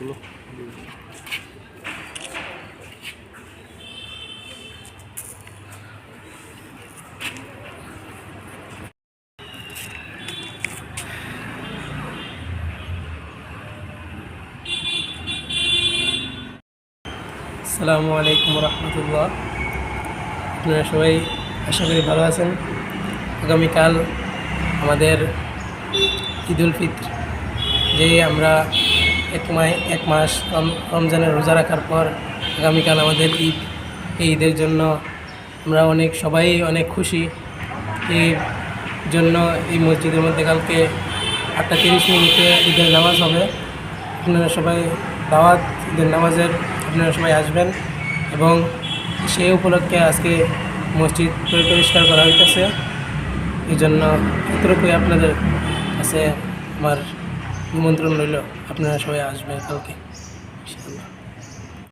Look. আসসালামু আলাইকুম রহমতুল্লাহ। আপনারা সবাই আশা করি ভালো আছেন। আগামীকাল আমাদের ঈদ উল ফিত্র, যে আমরা এক মাস এক মাস রমজানের রোজা রাখার পর আগামীকাল আমাদের ঈদ। এই ঈদের জন্য আমরা অনেক, সবাই অনেক খুশি। এই জন্য এই মসজিদের মধ্যে কালকে আটটা তিরিশ মিনিটে ঈদের নামাজ হবে। আপনারা সবাই দাওয়াত, ঈদের নামাজের আপনারা সবাই আসবেন এবং সেই উপলক্ষে আজকে মসজিদ পরি- পরিষ্কার করা হইতেছে। এই জন্য এতটুকুই আপনাদের কাছে আমার নিমন্ত্রণ রইল। আপনারা সবাই আসবেন কালকে